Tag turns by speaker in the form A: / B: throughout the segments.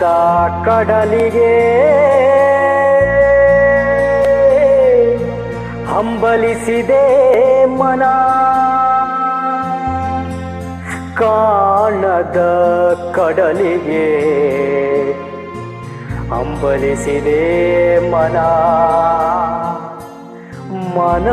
A: ಕಾಣದ ಕಡಲಿಗೆ. ಹಂಬಲಿಸಿದೆ ಮನ. ಕಾಣದ ಕಡಲಿಗೆ. ಹಂಬಲಿಸಿದೆ ಮನ. ಮನ.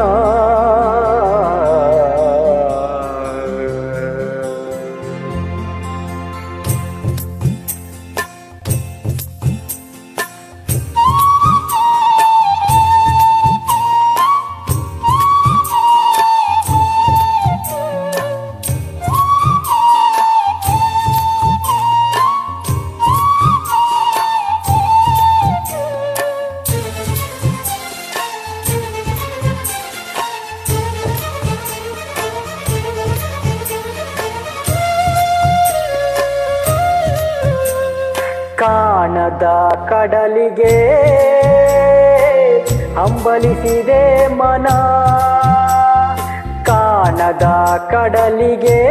A: ಕಾಣದ ಕಡಲಿಗೆ ಹಂಬಲಿಸಿದೆ ಮನ. ಕಾಣದ ಕಡಲಿಗೆ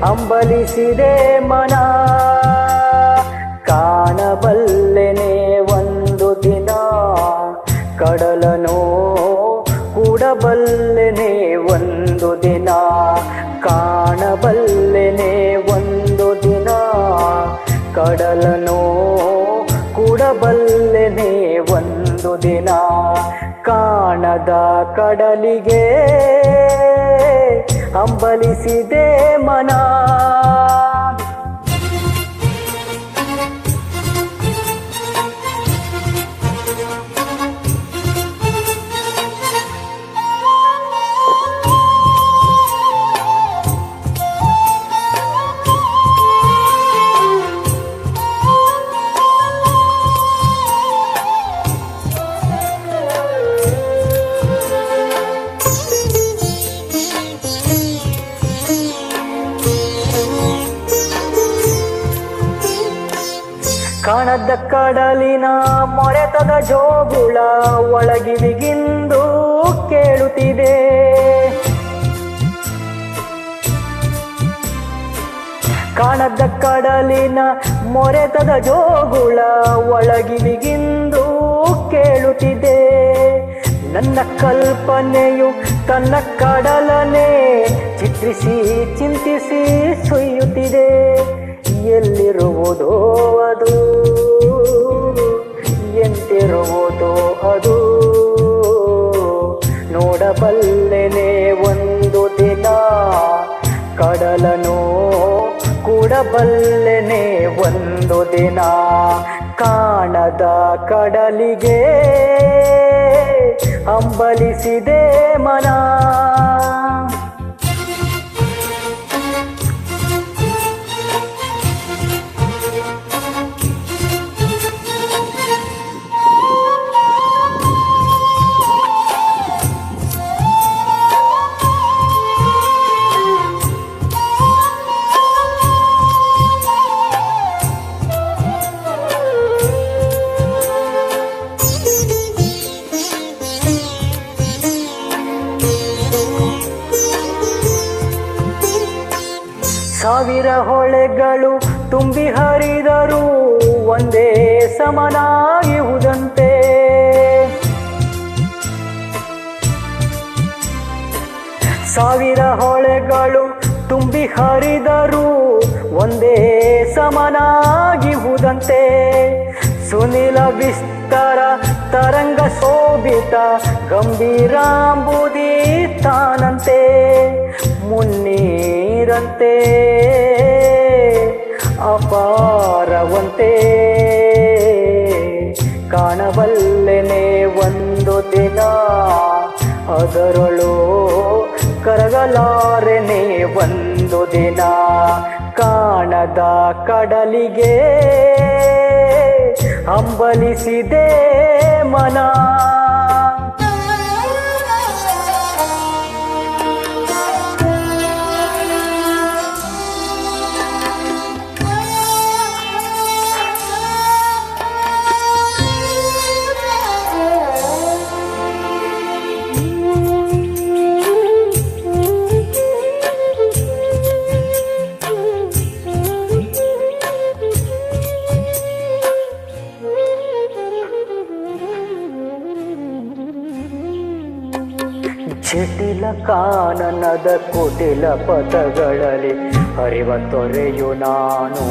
A: ಹಂಬಲಿಸಿದೆ ಮನ. ಕಾಣಬಲ್ಲೆನೆ ಕಡಲನು? ಕೂಡಬಲ್ಲೆನೆ ಒಂದು ದಿನ ಕಾಣದ ಕಡಲಿಗೆ ಅಂಬಲಿಸಿದೆ ಮನ. ಕಾಣದ ಕಡಲಿನ ಮೊರೆತದ ಜೋಗುಳ ಒಳಗಿವಿಗಿಂದು ಕೇಳುತ್ತಿದೆ. ಕಾಣದ ಕಡಲಿನ ಮೊರೆತದ ಜೋಗುಳ ಒಳಗಿವಿಗಿಂದು ಕೇಳುತ್ತಿದೆ. ನನ್ನ ಕಲ್ಪನೆಯು ತನ್ನ ಕಡಲನೆ ಚಿತ್ರಿಸಿ ಚಿಂತಿಸಿ ಸುಯ್ಯುತ್ತಿದೆ ಎಲ್ಲಿರುವುದೋ ಅದು ಎಂತಿರುವುದೋ ಅದು. ನೋಡಬಲ್ಲೆನೆ ಒಂದು ದಿನ. ಕಡಲನು ಕೂಡಬಲ್ಲೆನೆ ಒಂದು ದಿನ. ಕಾಣದ ಕಡಲಿಗೆ ಅಂಬಲಿಸಿದೆ ಮನ. ಸಾವಿರ ಹೊಳೆಗಳು ತುಂಬಿ ಹರಿದರೂ ಒಂದೇ ಸಮನಾಗಿರುವುದಂತೆ. ಸಾವಿರ ಹೊಳೆಗಳು ತುಂಬಿ ಹರಿದರೂ ಒಂದೇ ಸಮನಾಗಿರುವುದಂತೆ. ಸುನಿಲ ವಿಸ್ತಾರ ತರಂಗ ಶೋಭಿತ ಗಂಭೀರಾಂಬುದಿ ತಾನಂತೆ. ಮುನ್ನೀರಂತೆ ಅಪಾರವಂತೆ. ಕಾಣಬಲ್ಲೆನೆ ಒಂದು ದಿನ ಅದರಳು ಕರಗಲಾರೆನೆ ಒಂದು ದಿನ. ಕಾಣದ ಕಡಲಿಗೆ ಹಂಬಲಿಸಿದೆ ಮನ. ಜಟಿಲ ಕಾನನದ ಕುಟಿಲ ಪದಗಳಲ್ಲಿ ಹರಿವ ತೊರೆಯು ನಾನು.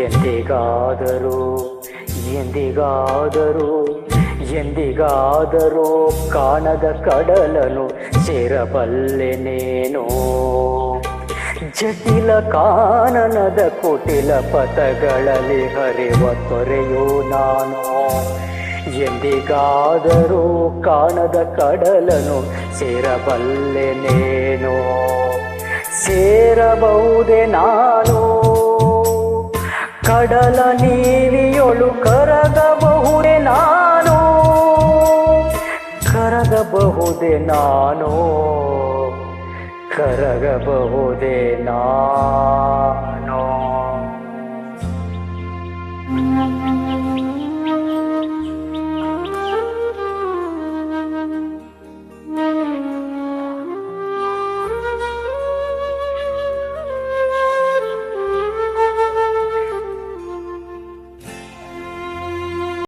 A: ಎಂದಿಗಾದರೂ ಎಂದಿಗಾದರೂ ಎಂದಿಗಾದರೂ ಕಾಣದ ಕಡಲನು ಸೇರಬಲ್ಲೆನೇನೋ ಜಟಿಲ ಕಾನನದ ಕುಟಿಲ ಪಥಗಳಲ್ಲಿ ಹರಿವ ತೊರೆಯು ನಾನು. ಎಂದಿಗಾದರೂ ಕಾಣದ ಕಡಲನು ಸೇರಬಲ್ಲೆ ಸೇರಬಲ್ಲೆನೇನೋ ಸೇರಬಹುದೆ ನಾನು? ಕಡಲ ನೀಲಿಯೊಳು ಕರಗಬಹುದೇ ನಾನು? ಕರಗಬಹುದೇ ನಾನು? ಕರಗಬಹುದೇ ನಾನು?